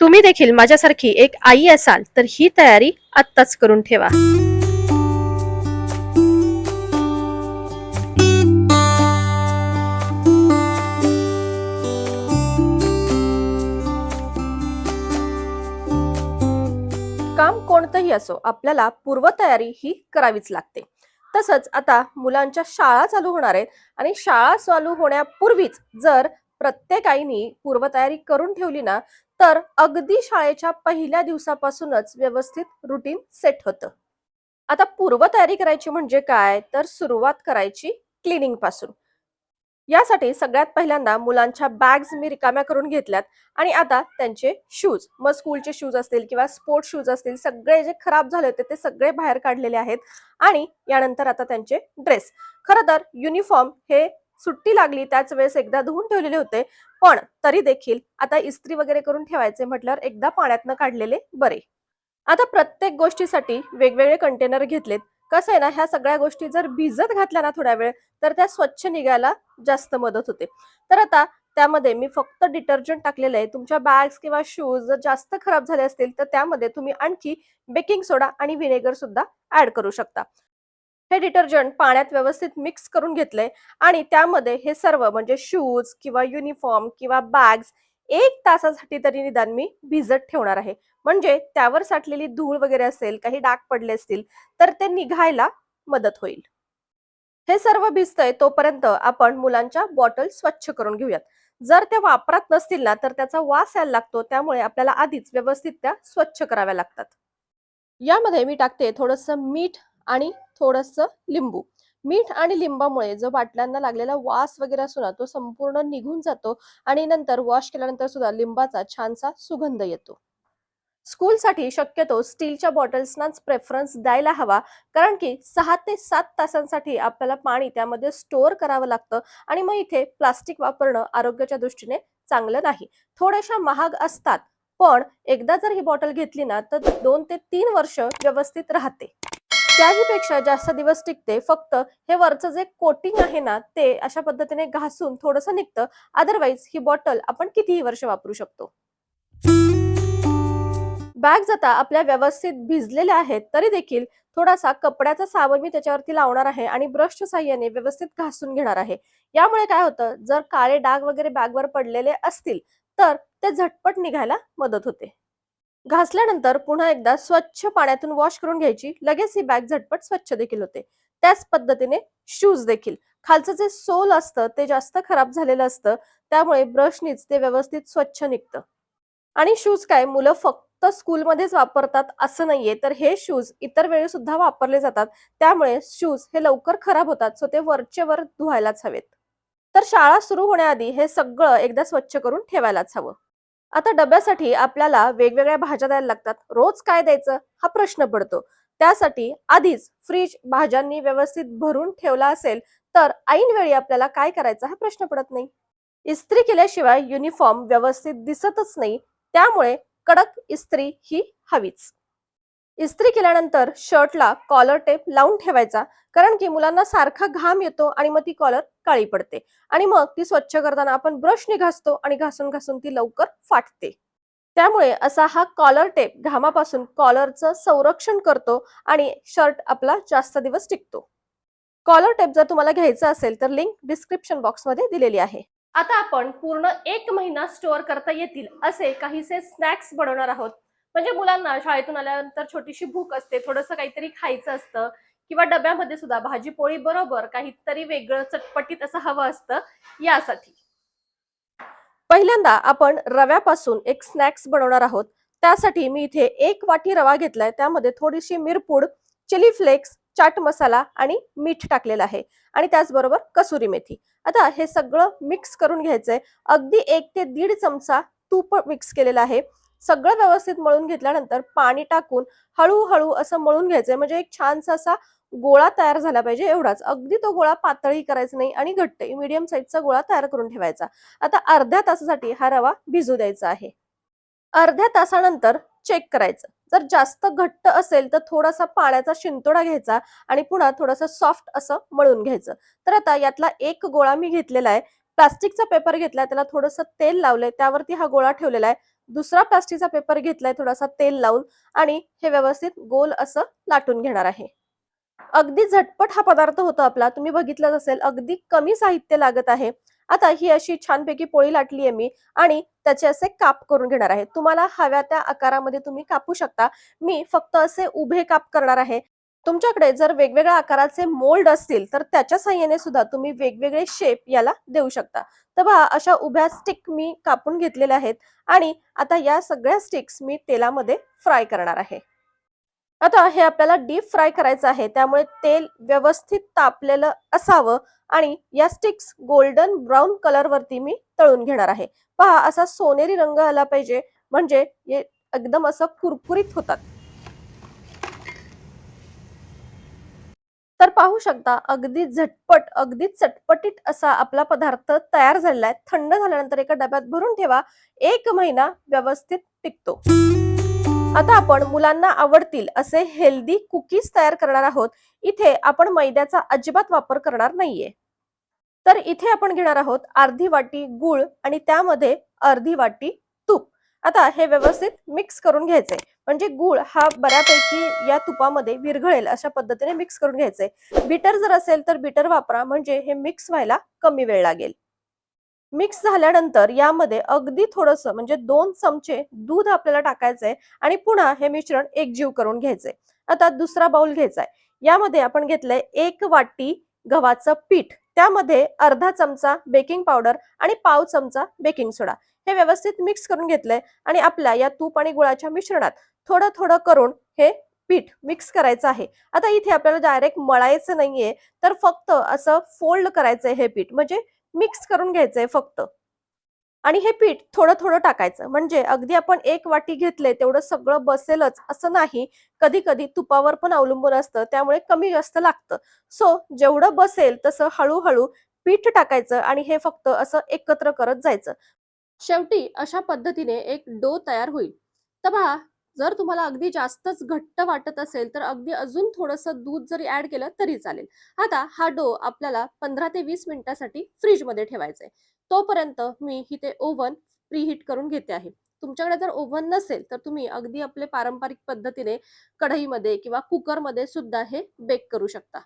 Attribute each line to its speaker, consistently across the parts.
Speaker 1: तुम्ही देखील माझ्यासारखी एक आई असाल तर ही तयारी आत्ताच करून ठेवा. काम कोणतंही असो आपल्याला पूर्वतयारी ही करावीच लागते. तसंच आता मुलांच्या शाळा चालू होणार आहेत आणि शाळा चालू होण्यापूर्वीच जर प्रत्येक आईनी पूर्वतयारी करून ठेवली ना तर अगदी शाळेच्या पहिल्या दिवसापासूनच व्यवस्थित रुटीन सेट होतं. आता पूर्वतयारी करायची म्हणजे काय? तर सुरुवात करायची क्लिनिंगपासून. यासाठी सगळ्यात पहिल्यांदा मुलांच्या बॅग्स मी रिकाम्या करून घेतल्यात आणि आता त्यांचे शूज मग स्कूलचे शूज असतील किंवा स्पोर्ट्स शूज असतील सगळे जे खराब झाले होते ते सगळे बाहेर काढलेले आहेत आणि यानंतर आता त्यांचे ड्रेस खरं तर युनिफॉर्म हे सुट्टी लागली त्याच वेळेस एकदा धुवून ठेवलेले होते. पण तरी देखील आता इस्त्री वगैरे करून ठेवायचे म्हटल्यावर एकदा पाण्यातनं काढलेले बरे. आता प्रत्येक गोष्टीसाठी वेगवेगळे कंटेनर घेतलेत. कसं आहे ना ह्या सगळ्या गोष्टी जर भिजत घातल्या ना थोड्या वेळ तर त्या स्वच्छ निघायला जास्त मदत होते. तर आता त्यामध्ये मी फक्त डिटर्जंट टाकलेलं आहे. तुमच्या बॅग्स किंवा शूज जर जास्त खराब झाले असतील तर त्यामध्ये तुम्ही आणखी बेकिंग सोडा आणि व्हिनेगर सुद्धा ऍड करू शकता. हे डिटर्जंट पाण्यात व्यवस्थित मिक्स करून घेतलंय आणि त्यामध्ये हे सर्व म्हणजे शूज किंवा युनिफॉर्म किंवा बॅग्स एक तासासाठी तरी निदान मी भिजत ठेवणार आहे. म्हणजे त्यावर साठलेली धूळ वगैरे असेल काही डाग पडले असतील तर ते निघायला मदत होईल. हे सर्व भिजतंय तोपर्यंत आपण मुलांच्या बॉटल स्वच्छ करून घेऊयात. जर त्या वापरात नसतील ना तर त्याचा वास यायला लागतो त्यामुळे आपल्याला आधीच व्यवस्थित त्या स्वच्छ कराव्या लागतात. यामध्ये मी टाकते थोडस मीठ आणि थोडस लिंबू. मीठ आणि लिंबामुळे जो बाटल्यांना लागलेला वास वगैरे असतो ना तो संपूर्ण निघून जातो आणि नंतर वॉश केल्यानंतर सुद्धा लिंबाचा छानसा सुगंध येतो. स्कूलसाठी शक्यतो स्टीलच्या बॉटल्सनाच प्रेफरन्स द्यायला हवा कारण की सहा ते सात तासांसाठी आपल्याला पाणी त्यामध्ये स्टोअर करावं लागतं आणि मग इथे प्लास्टिक वापरणं आरोग्याच्या दृष्टीने चांगलं नाही. थोड्याशा महाग असतात पण एकदा जर ही बॉटल घेतली ना तर दोन ते तीन वर्ष व्यवस्थित राहते. त्याही पेक्षा जास्त दिवस टिकते फक्त हे वरचं जे कोटिंग आहे ना ते अशा पद्धतीने घासून थोडंसं निघतं. अदरवाईज ही बॉटल आपण कितीही वर्ष वापरू शकतो. बॅग्स आता आपल्या व्यवस्थित भिजलेल्या आहेत तरी देखील थोडासा कपड्याचा साबण मी त्याच्यावरती लावणार आहे आणि ब्रशच्या साह्याने व्यवस्थित घासून घेणार आहे. यामुळे काय होतं जर काळे डाग वगैरे बॅगवर पडलेले असतील तर ते झटपट निघायला मदत होते. घासल्यानंतर पुन्हा एकदा स्वच्छ पाण्यातून वॉश करून घ्यायची. लगेच ही बॅग झटपट स्वच्छ देखील होते. त्याच पद्धतीने शूज देखील. खालचं जे सोल असतं ते जास्त खराब झालेलं असतं त्यामुळे ब्रशनीच ते व्यवस्थित स्वच्छ निघतं. आणि शूज काय मुलं फक्त स्कूलमध्येच वापरतात असं नाहीये. तर हे शूज इतर वेळी सुद्धा वापरले जातात. त्यामुळे शूज हे लवकर खराब होतात. सो ते वरचे वर धुवायलाच हवेत. तर शाळा सुरू होण्याआधी हे सगळं एकदा स्वच्छ करून ठेवायलाच हवं. आता डब्यासाठी आपल्याला वेगवेगळ्या भाज्या द्यायला लागतात. रोज काय द्यायचं? हा प्रश्न पडतो. त्यासाठी आधीच फ्रीज भाज्यांनी व्यवस्थित भरून ठेवला असेल तर ऐन वेळी आपल्याला काय करायचं हा प्रश्न पडत नाही. इस्त्री केल्याशिवाय युनिफॉर्म व्यवस्थित दिसतच नाही. त्यामुळे कडक इस्त्री ही हवीच. इस्त्री केल्यानंतर शर्टला कॉलर टेप लावून ठेवायचा कारण की मुलांना सारखा घाम येतो आणि मग ती कॉलर काळी पडते. आणि मग ती स्वच्छ करताना आपण ब्रशने घासतो आणि घासून घासून ती लवकर फाटते. त्यामुळे असा हा कॉलर टेप घामापासून कॉलरचं संरक्षण करतो आणि शर्ट आपला जास्त दिवस टिकतो. कॉलर टेप जर तुम्हाला घ्यायचा असेल तर लिंक डिस्क्रिप्शन बॉक्समध्ये दिलेली आहे. आता आपण पूर्ण एक महिना स्टोअर करता येतील असे काहीसे स्नॅक्स बनवणार आहोत. म्हणजे मुलांना शाळेतून आल्यानंतर छोटीशी भूक असते थोडंसं काहीतरी खायचं असतं किंवा डब्यामध्ये सुद्धा भाजी पोळी बरोबर काहीतरी वेगळं चटपटीत असं हवं असतं यासाठी. पहिल्यांदा आपण रव्यापासून एक स्नॅक्स बनवणार आहोत. त्यासाठी मी इथे एक वाटी रवा घेतलाय. त्यामध्ये थोडीशी मिरपूड चिली फ्लेक्स चाट मसाला आणि मीठ टाकलेलं आहे. आणि त्याचबरोबर कसुरी मेथी. आता हे सगळं मिक्स करून घ्यायचंय. अगदी एक ते दीड चमचा तूप मिक्स केलेला आहे. सगळं व्यवस्थित मळून घेतल्यानंतर पाणी टाकून हळूहळू असं मळून घ्यायचंय. म्हणजे एक छानसा असा गोळा तयार झाला पाहिजे एवढाच. अगदी तो गोळा पातळी करायचा नाही आणि घट्ट मीडियम साईजचा गोळा तयार करून ठेवायचा. आता अर्ध्या तासासाठी हा रवा भिजू द्यायचा आहे. अर्ध्या तासानंतर चेक करायचं. जर जास्त घट्ट असेल तर थोडासा पाण्याचा शिंतोडा घ्यायचा आणि पुन्हा थोडंसं सॉफ्ट असं मळून घ्यायचं. तर आता यातला एक गोळा मी घेतलेला आहे. प्लास्टिकचा पेपर घेतलाय त्याला थोडंसं तेल लावलंय त्यावरती हा गोळा ठेवलेला आहे. दुसरा प्लास्टिकचा पेपर घेतलाय थोडासा तेल लावून आणि हे व्यवस्थित गोल असं लाटून घेणार आहे. अगदी झटपट हा पदार्थ होतो आपला. तुम्ही बघितलंच असेल अगदी कमी साहित्य लागत आहे. आता ही अशी छानपैकी पोळी लाटली आहे मी आणि त्याचे असे काप करून घेणार आहे. तुम्हाला हव्या त्या आकारामध्ये तुम्ही कापू शकता. मी फक्त असे उभे काप करणार आहे. तुमच्याकडे जर वेगवेगळ्या आकाराचे मोल्ड असतील तर त्याच्या साह्याने सुद्धा तुम्ही वेगवेगळे शेप याला देऊ शकता. तर पहा अशा उभ्या स्टिक मी कापून घेतलेल्या आहेत आणि आता या सगळ्या स्टिक्स मी तेलामध्ये फ्राय करणार आहे. आता हे आपल्याला डीप फ्राय करायचं आहे त्यामुळे तेल व्यवस्थित तापलेलं असावं आणि या स्टिक्स गोल्डन ब्राऊन कलर वरती मी तळून घेणार आहे. पहा असा सोनेरी रंग आला पाहिजे म्हणजे हे एकदम असं कुरकुरीत होतात. तर पाहू शकता अगदी झटपट अगदी चटपटीत असा आपला पदार्थ तयार झालेला आहे. थंड झाल्यानंतर एका डब्यात भरून ठेवा. एक महिना व्यवस्थित टिकतो. आता आपण मुलांना आवडतील असे हेल्दी कुकीज तयार करणार आहोत. इथे आपण मैद्याचा अजिबात वापर करणार नाहीये. तर इथे आपण घेणार आहोत अर्धी वाटी गुळ आणि त्यामध्ये अर्धी वाटी आता हे व्यवस्थित मिक्स करून घ्यायचे म्हणजे गुळ हा बऱ्यापैकी या तुपामध्ये विरघळेल अशा पद्धतीने मिक्स करून घ्यायचे बिटर जर असेल तर बिटर वापरा म्हणजे हे मिक्स व्हायला कमी वेळ लागेल. मिक्स झाल्यानंतर यामध्ये अगदी थोडस म्हणजे दोन चमचे दूध आपल्याला टाकायचंय आणि पुन्हा हे मिश्रण एकजीव करून घ्यायचंय. आता दुसरा बाउल घ्यायचा आहे यामध्ये आपण घेतलंय एक वाटी गव्हाचं पीठ. त्यामध्ये अर्धा चमचा बेकिंग पावडर आणि पाव चमचा बेकिंग सोडा हे व्यवस्थित मिक्स करून घेतलंय आणि आपल्या या तूप आणि गुळाच्या मिश्रणात थोडं थोडं करून हे पीठ मिक्स करायचं आहे. आता इथे आपल्याला डायरेक्ट मळायचं नाहीये तर फक्त असं फोल्ड करायचंय हे पीठ. म्हणजे मिक्स करून घ्यायचंय फक्त. आणि हे पीठ थोडं थोडं टाकायचं. म्हणजे अगदी आपण एक वाटी घेतले तेवढं सगळं बसेलच असं नाही. कधी कधी तुपावर पण अवलंबून असतं त्यामुळे कमी जास्त लागतं. सो जेवढं बसेल तसं हळूहळू पीठ टाकायचं आणि हे फक्त असं एकत्र करत जायचं. शेवटी अशा पद्धतीने एक डो तयार होईल. तर पहा जर तुम्हाला अगदी जास्तच घट्ट वाटत असेल तर अगदी अजून थोडंसं दूध जरी ऍड केलं तरी चालेल. आता हा डो आपल्याला पंधरा ते वीस मिनिटासाठी फ्रीजमध्ये ठेवायचा आहे तोपर्यंत मी इथे ओव्हन प्रीहीट करून घेते आहे. तुमच्याकडे जर ओव्हन नसेल तर तुम्ही अगदी आपले पारंपरिक पद्धतीने कढईमध्ये किंवा कुकरमध्ये सुद्धा हे बेक करू शकता.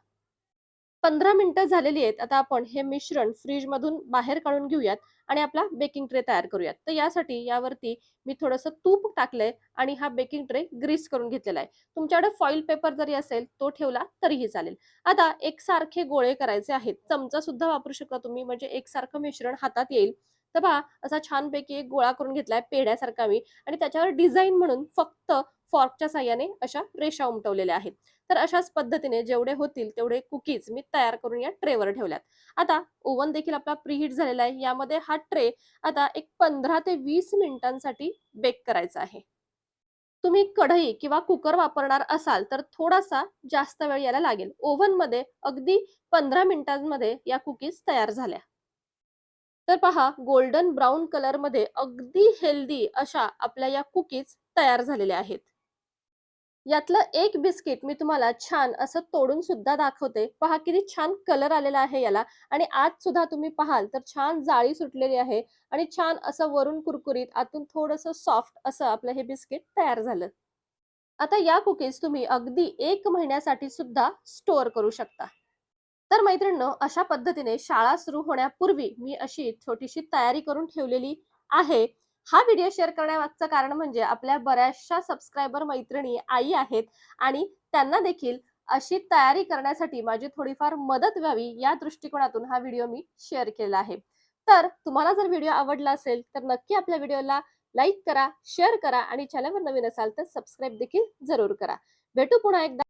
Speaker 1: पंधरा मिनिटं झालेली आहेत. आता आपण हे मिश्रण फ्रीजमधून बाहेर काढून घेऊयात आणि आपला बेकिंग ट्रे तयार करूयात. तर यासाठी यावरती मी थोडंसं तूप टाकलंय आणि हा बेकिंग ट्रे ग्रीस करून घेतलेला आहे. तुमच्याकडे फॉईल पेपर जरी असेल तो ठेवला तरीही चालेल. आता एकसारखे गोळे करायचे आहेत. चमचा सुद्धा वापरू शकता तुम्ही म्हणजे एकसारखं मिश्रण हातात येईल. तर पहा असा छानपैकी एक गोळा करून घेतलाय पेढ्यासारखा मी आणि त्याच्यावर डिझाईन म्हणून फक्त फॉर्कच्या साह्याने अशा रेषा उमटवलेल्या आहेत. तर अशाच पद्धतीने जेवढे होतील तेवढे कुकीज मी तयार करून या ट्रेवर ठेवल्यात. आता ओव्हन देखील आपला प्रीहीट झालेला आहे. यामध्ये हा ट्रे आता एक पंधरा ते वीस मिनिटांसाठी बेक करायचा आहे. तुम्ही कढई किंवा कुकर वापरणार असाल तर थोडासा जास्त वेळ याला लागेल. ओव्हनमध्ये अगदी पंधरा मिनिटांमध्ये या कुकीज तयार झाल्या. तर पहा गोल्डन ब्राऊन कलरमध्ये अगदी हेल्दी अशा आपल्या या कुकीज तयार झालेल्या आहेत. यातलं एक बिस्किट मी तुम्हाला छान असं तोडून सुद्धा दाखवते. पहा किती छान कलर आलेला आहे याला. आणि आत सुद्धा तुम्ही पाहाल तर छान जाळी सुटलेली आहे. आणि छान असं वरून कुरकुरीत आतून थोडस सॉफ्ट असं आपलं हे बिस्किट तयार झालं. आता या कुकीज तुम्ही अगदी एक महिन्यासाठी सुद्धा स्टोअर करू शकता. तर मैत्रिणींनो अशा पद्धतीने शाळा सुरू होण्यापूर्वी मी अशी छोटीशी तयारी करून ठेवलेली आहे. हा व्हिडिओ शेअर करण्यामागचं कारण म्हणजे आपल्या बऱ्याचशा सबस्क्रायबर मैत्रिणी आई आहेत आणि त्यांना देखील अशी तयारी करण्यासाठी माझी थोडीफार मदत व्हावी या दृष्टिकोनातून हा व्हिडिओ मी शेअर केला आहे. तर तुम्हाला जर व्हिडिओ आवडला असेल तर नक्की आपल्या व्हिडिओला लाईक करा शेअर करा आणि चॅनलवर नवीन असाल तर सबस्क्राईब देखील जरूर करा. भेटू पुन्हा एकदा.